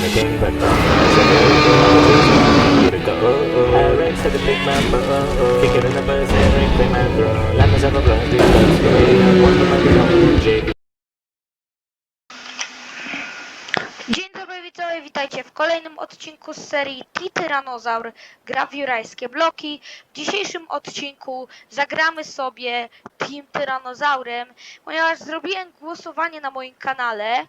anything but go. Eric said the big man, but oh oh. Kick it in the big man, bro. Let myself a blood, my big JB. Witajcie w kolejnym odcinku z serii T-Tyranozaur gra w bloki. W dzisiejszym odcinku zagramy sobie Team Tyranozaurem, ponieważ zrobiłem głosowanie na moim kanale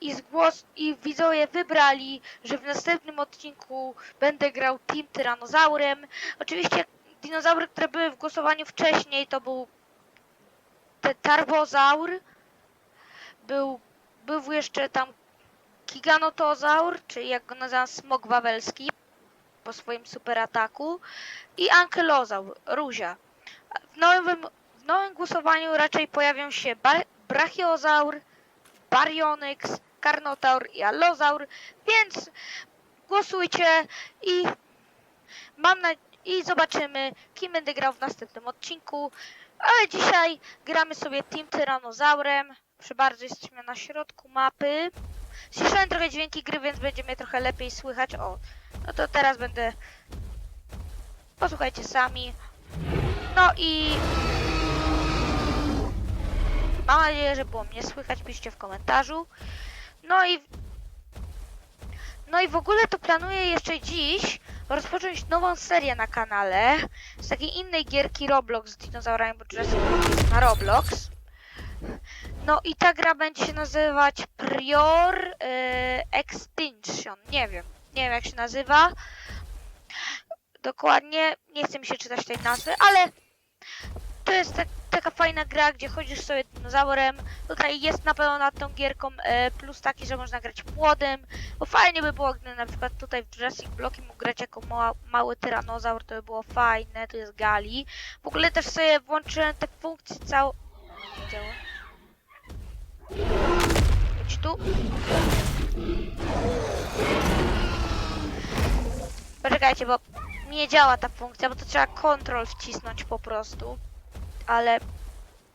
i, zgłos i widzowie wybrali, że w następnym odcinku będę grał Team Tyranozaurem. Oczywiście dinozaury, które były w głosowaniu wcześniej to był te Tarbozaur, był, był jeszcze tam Giganotozaur, czyli jak go nazywam smok wawelski po swoim super ataku i Ankylozaur, Ruzia. W nowym, w nowym głosowaniu raczej pojawią się Brachiozaur, Baryonyx, Carnotaur i Allozaur, więc głosujcie i mam na i zobaczymy kim będę grał w następnym odcinku. Ale dzisiaj gramy sobie Team Tyranozaurem. Proszę bardzo, jesteśmy na środku mapy. Słyszałem trochę dźwięki gry, więc będzie mnie trochę lepiej słychać. O, no to teraz będę. Posłuchajcie sami. No i. Mam nadzieję, że było mnie słychać. Piszcie w komentarzu. No i. No i w ogóle to planuję jeszcze dziś rozpocząć nową serię na kanale z takiej innej gierki Roblox z dinozaurami, bo Jurassic Park jest na Roblox. No i ta gra będzie się nazywać Prior y, Extinction. Nie wiem. Nie wiem jak się nazywa. Dokładnie. Nie chcę mi się czytać tej nazwy, ale to jest tak, taka fajna gra, gdzie chodzisz sobie dinozaurem. Tutaj jest na pewno nad tą gierką e, plus taki, że można grać płodem. Bo fajnie by było, gdy na przykład tutaj w Jurassic Bloki mógł grać jako ma mały tyranozaur, to by było fajne. Tu jest Gali. W ogóle też sobie włączyłem te funkcje całe... Nie Chodź tu. Poczekajcie, bo nie działa ta funkcja, bo to trzeba kontrol wcisnąć po prostu. Ale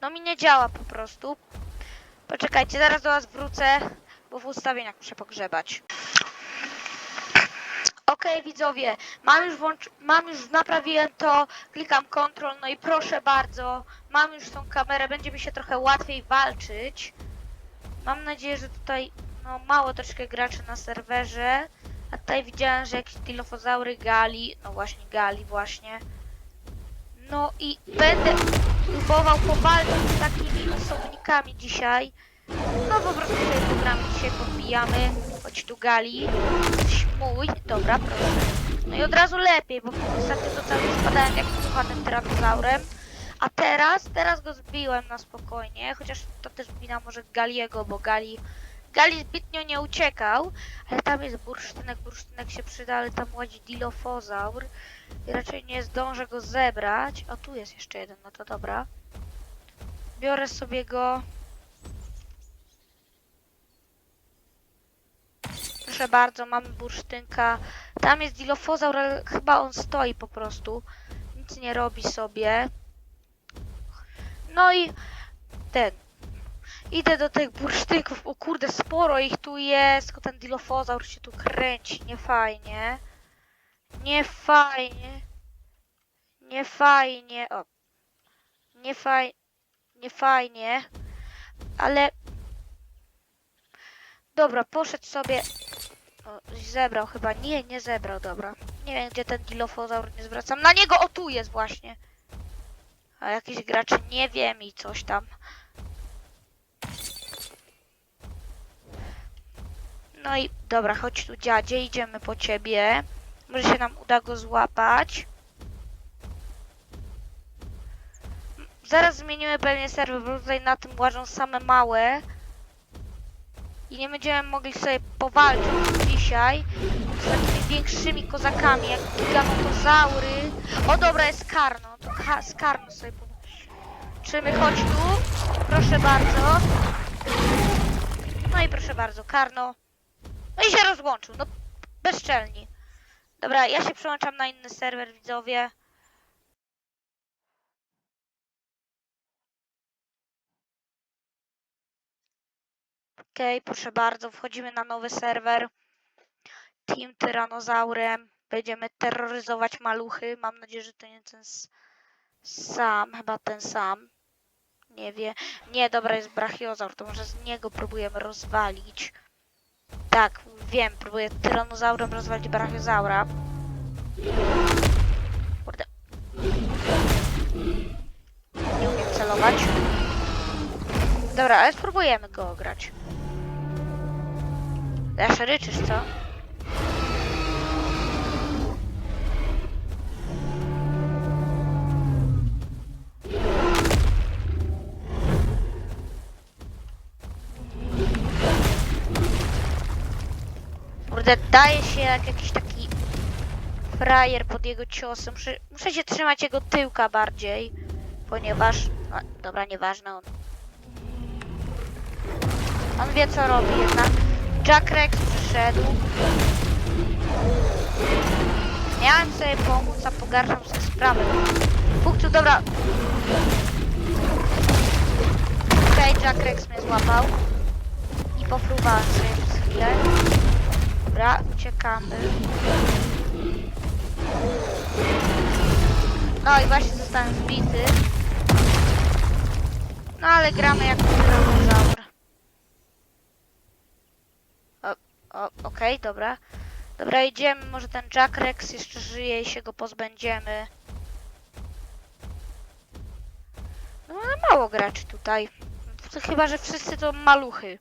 no mi nie działa po prostu. Poczekajcie, zaraz do was wrócę, bo w ustawieniach muszę pogrzebać. Okej widzowie, mam już włącz... mam już naprawiłem to, klikam kontrol, no i proszę bardzo, mam już tą kamerę, będzie mi się trochę łatwiej walczyć. Mam nadzieję, że tutaj no, mało troszkę graczy na serwerze. A tutaj widziałem, że jakieś dilofozaury gali. No właśnie, gali właśnie. No i będę próbował powalczyć z takimi osobnikami dzisiaj. No po prostu sobie programy dzisiaj podbijamy. Chodź tu gali. Mój. Dobra, proszę. No i od razu lepiej, bo ostatnio to cały spadałem jak słuchanym tyranozaurem. A teraz, teraz go zbiłem na spokojnie, chociaż to też wina może Galiego, bo Gali, Gali zbytnio nie uciekał, ale tam jest bursztynek, bursztynek się przyda, ale tam ładzi dilofozaur i raczej nie zdążę go zebrać. O, tu jest jeszcze jeden, no to dobra. Biorę sobie go. Proszę bardzo, mamy bursztynka. Tam jest dilofozaur, ale chyba on stoi po prostu. Nic nie robi sobie. No i ten. Idę do tych bursztynków. O kurde, sporo ich tu jest. Tylko ten dilofozaur się tu kręci. Nie fajnie. Nie fajnie. Nie fajnie. O. Nie fajnie. Ale... Dobra, poszedł sobie... O, zebrał chyba. Nie, nie zebrał, dobra. Nie wiem, gdzie ten dilofozaur, nie zwracam. Na niego, o tu jest właśnie. A jakiś gracz nie wiem i coś tam. No i dobra, chodź tu dziadzie, idziemy po ciebie. Może się nam uda go złapać. Zaraz zmienimy pewnie serwer, bo tutaj na tym łażą same małe. I nie będziemy mogli sobie powalczyć dzisiaj z takimi większymi kozakami jak giganotozaury. O dobra, jest Karno. Z Karno sobie powalczymy. Chodź tu. Proszę bardzo. No i proszę bardzo, Karno. No i się rozłączył. No bezczelni. Dobra, ja się przełączam na inny serwer, widzowie. Okej, proszę bardzo, wchodzimy na nowy serwer. Team Tyranozaurem. Będziemy terroryzować maluchy. Mam nadzieję, że to nie ten sam, chyba ten sam. Nie wie. Nie, dobra, jest brachiozaur, to może z niego próbujemy rozwalić. Tak, wiem, próbuję tyranozaurem rozwalić brachiozaura. Kurde. Nie umiem celować. Dobra, ale spróbujemy go ograć. Dasz ryczysz, co? Kurde, daje się jak jakiś taki frajer pod jego ciosem. Muszę, muszę się trzymać jego tyłka bardziej, ponieważ... A, dobra, nieważne on. On wie co robi jednak. Jack Rex przyszedł. Miałem sobie pomóc, a pogarszam sobie sprawę. Punktu, dobra. Okej, Jack Rex mnie złapał. I pofruwałem sobie przez chwilę. Dobra, uciekamy. No i właśnie zostałem zbity. No ale gramy jak tyranozaur. Okej, dobra. Dobra, idziemy. Może ten Jack Rex jeszcze żyje i się go pozbędziemy. No ale mało graczy tutaj. Chyba, że wszyscy to maluchy.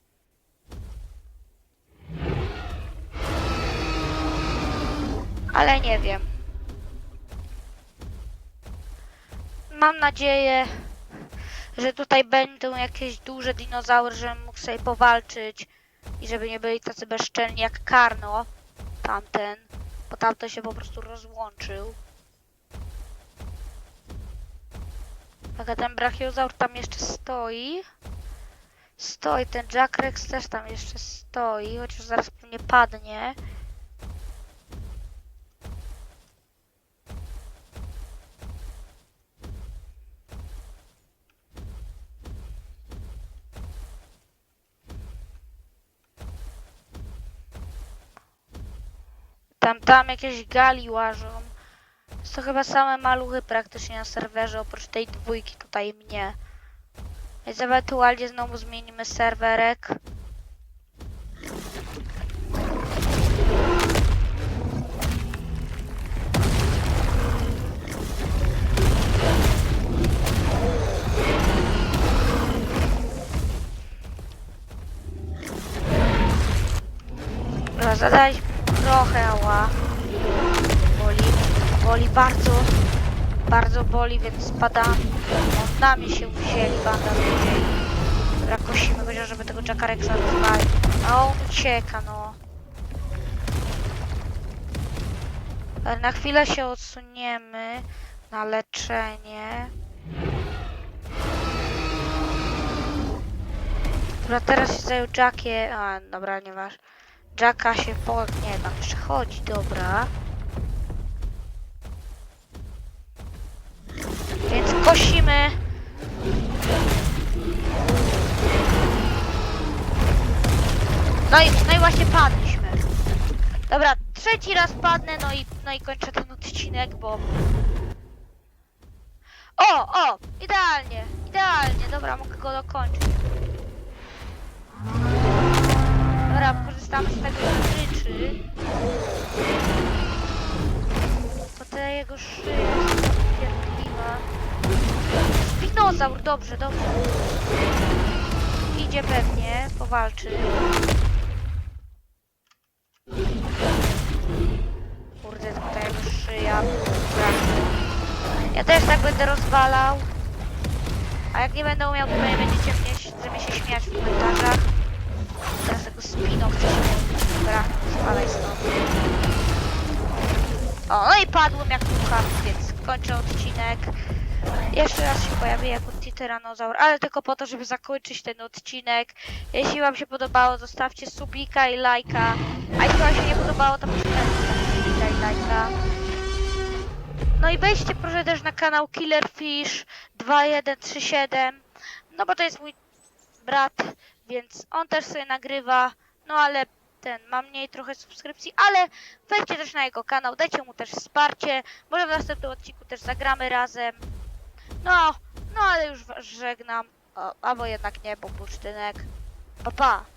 Ale nie wiem. Mam nadzieję, że tutaj będą jakieś duże dinozaury, żebym mógł sobie powalczyć i żeby nie byli tacy bezczelni jak Karno, tamten, bo tamten się po prostu rozłączył. Tak, a ten brachiozaur tam jeszcze stoi. Stoi, ten Jack Rex też tam jeszcze stoi, chociaż zaraz pewnie padnie. Tam, tam jakieś gali łażą. To chyba same maluchy praktycznie na serwerze, oprócz tej dwójki tutaj mnie. Więc ewentualnie znowu zmienimy serwerek. Dobra, zadać trochę ała. Boli, boli bardzo, bardzo boli, więc spadamy. On na mnie się wzięli, banda wzięli. Dobra, kosimy chociaż, żeby tego Jacka Rexa rozwalić. A on ucieka, no. Na chwilę się odsuniemy na leczenie. Dobra, teraz się zajął Jackie. A, dobra, nieważne. Jacka się po... Nie, tam jeszcze chodzi, dobra. Więc kosimy. No i, no i właśnie padliśmy. Dobra, trzeci raz padnę, no i, no i kończę ten odcinek, bo... O, o, idealnie, idealnie, dobra, mogę go dokończyć. Jego szyja. Spinozaur, dobrze, dobrze. Idzie pewnie, powalczy. Kurde, ta jego szyja. Ja też tak będę rozwalał. A jak nie będę umiał, to pewnie będziecie mnie, ze mnie się śmiać w komentarzach. Teraz tego spino chcę się. Dobra, spadaj stąd. O, i padłem jak mucha, więc kończę odcinek. Jeszcze raz się pojawię jako Tyranozaur, ale tylko po to, żeby zakończyć ten odcinek. Jeśli wam się podobało, zostawcie subika i lajka. A jeśli wam się nie podobało, to proszę subika i lajka. No i wejdźcie proszę też na kanał Killerfish 2137. No bo to jest mój brat, więc on też sobie nagrywa. No ale ten, ma mniej trochę subskrypcji, ale wejdźcie też na jego kanał, dajcie mu też wsparcie, może w następnym odcinku też zagramy razem. No, no ale już was żegnam, o, albo jednak nie, bo bursztynek. Pa, pa.